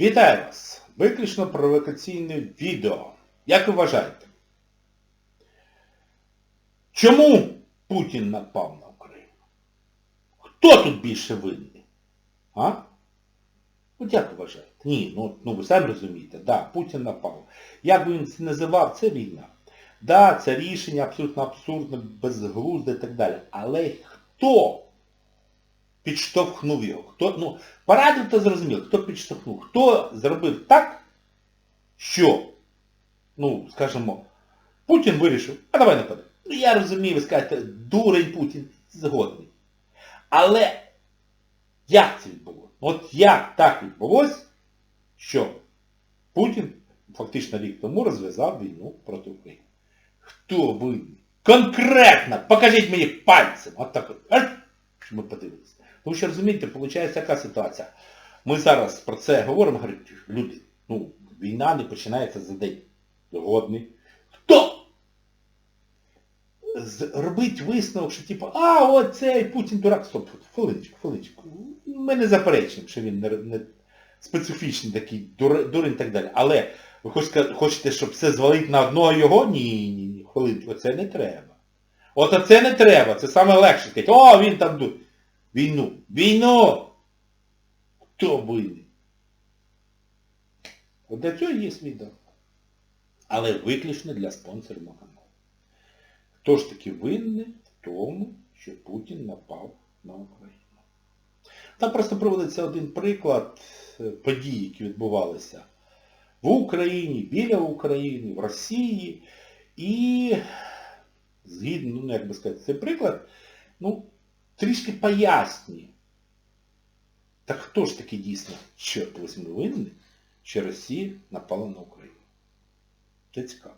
Вітаю вас! Виключно провокаційне відео. Як ви вважаєте? Чому Путін напав на Україну? Хто тут більше винний? А? От як ви вважаєте? Ні, ну, ну ви самі розумієте, да, Путін напав. Як би він це називав, це війна. Да, це рішення абсолютно абсурдне, безглузде і так далі. Але хто підштовхнув його? Хто, ну, порадив то зрозуміло, хто підштовхнув, хто зробив так, що, ну, скажімо, Путін вирішив, а давай нападе. Ну я розумію, ви скажете, дурень Путін, згодний. Але як це відбулося? От як так відбулося, що Путін фактично рік тому розв'язав війну проти України? Хто винний? Конкретно! Покажіть мені пальцем! От так от. Щоб ми подивилися. Тому що розумієте, виходить яка ситуація. Ми зараз про це говоримо, говорять, люди, ну, війна не починається за день. Згодний. Хто? Робить висновок, що типу, а, от цей Путін дурак, стоп, хвилиночку, хвилиночку. Ми не заперечуємо, що він не, не специфічний такий дур, дурень і так далі. Але ви хочете, щоб все звалити на одного його? Ні, ні, ні, хвилиночку, оце не треба. От оце не треба, це саме легше сказати, о, він там дур. Війну. Війну! Хто винен? От для цього є відео. Але виключно для спонсорів каналу. Хто ж таки винний в тому, що Путін напав на Україну? Там просто проводиться один приклад е, подій, які відбувалися в Україні, біля України, в Росії. І згідно, ну як би сказати, цей приклад, ну, трішки пояснює. Так хто ж таки дійсно, чорт возьми, винний, що Росія напала на Україну? Це цікаво.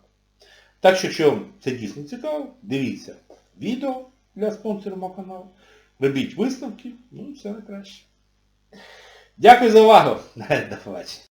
Так що, якщо вам це дійсно цікаво, дивіться відео для спонсорів мого каналу, робіть висновки, ну все найкраще. Дякую за увагу. До побачення.